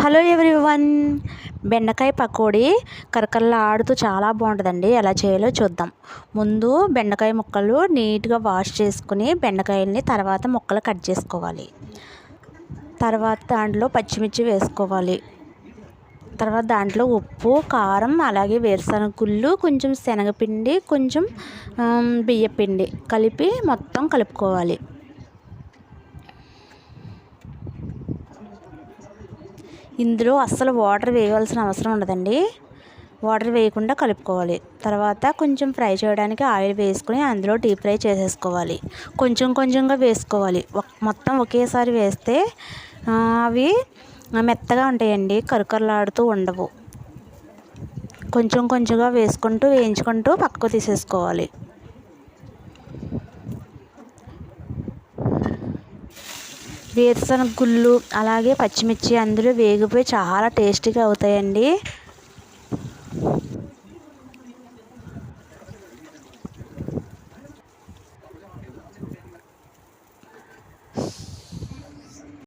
Hello one బెండకాయ పకోడీ కరకరలా ఆడుతూ చాలా బాగుంటుందండి. ఎలా చేయాలో చూద్దాం. ముందు బెండకాయ ముక్కలు నీట్గా వాష్ చేసుకుని బెండకాయల్ని తర్వాత ముక్కలు కట్ చేసుకోవాలి. తర్వాత దాంట్లో పచ్చిమిర్చి వేసుకోవాలి. తర్వాత దాంట్లో ఉప్పు కారం అలాగే వేరుశనగ గుళ్ళు కొంచెం శనగపిండి కొంచెం బియ్యపిండి కలిపి మొత్తం కలుపుకోవాలి. ఇందులో అస్సలు వాటర్ వేయవలసిన అవసరం ఉండదండి. వాటర్ వేయకుండా కలుపుకోవాలి. తర్వాత కొంచెం ఫ్రై చేయడానికి ఆయిల్ వేసుకొని అందులో డీప్ ఫ్రై చేసేసుకోవాలి. కొంచెం కొంచెంగా వేసుకోవాలి. మొత్తం ఒకేసారి వేస్తే అవి మెత్తగా ఉంటాయండి. కరకరలాడుతూ ఉండవు. కొంచెం కొంచెంగా వేసుకుంటూ వేయించుకుంటూ పక్కకు తీసేసుకోవాలి. వేరుశనగ గుళ్ళు అలాగే పచ్చిమిర్చి అందులో వేగిపోయి చాలా టేస్టీగా అవుతాయండి.